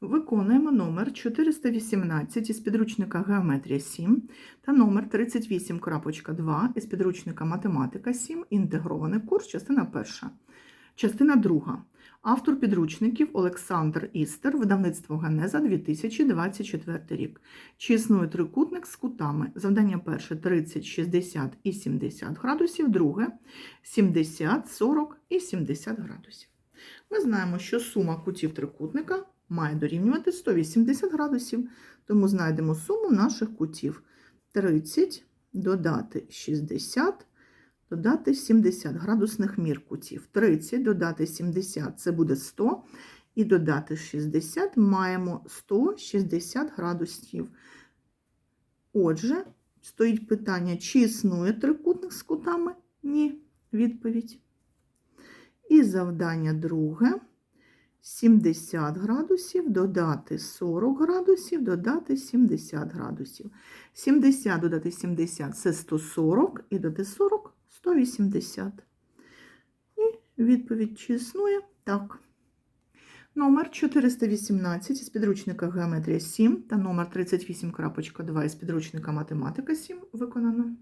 Виконуємо номер 418 із підручника Геометрія 7 та номер 38.2 із підручника Математика 7, інтегрований курс, частина перша. Частина друга. Автор підручників Олександр Істер, видавництво Генеза 2024 рік. Чи існує трикутник з кутами? Завдання перше 30, 60 і 70 градусів, друге 70, 40 і 70 градусів. Ми знаємо, що сума кутів трикутника має дорівнювати 180 градусів, тому знайдемо суму наших кутів. 30 додати 60, додати 70 градусних мір кутів. 30 додати 70 це буде 100, і додати 60 маємо 160 градусів. Отже, стоїть питання, чи існує трикутник з кутами? Ні. Відповідь. І завдання друге. 70 градусів, додати 40 градусів, додати 70 градусів. 70 додати 70 це 140, і додати 40 180. І відповідь чи існує? Так. Номер 418 із підручника Геометрія 7 та номер 38.2 із підручника Математика 7 виконано.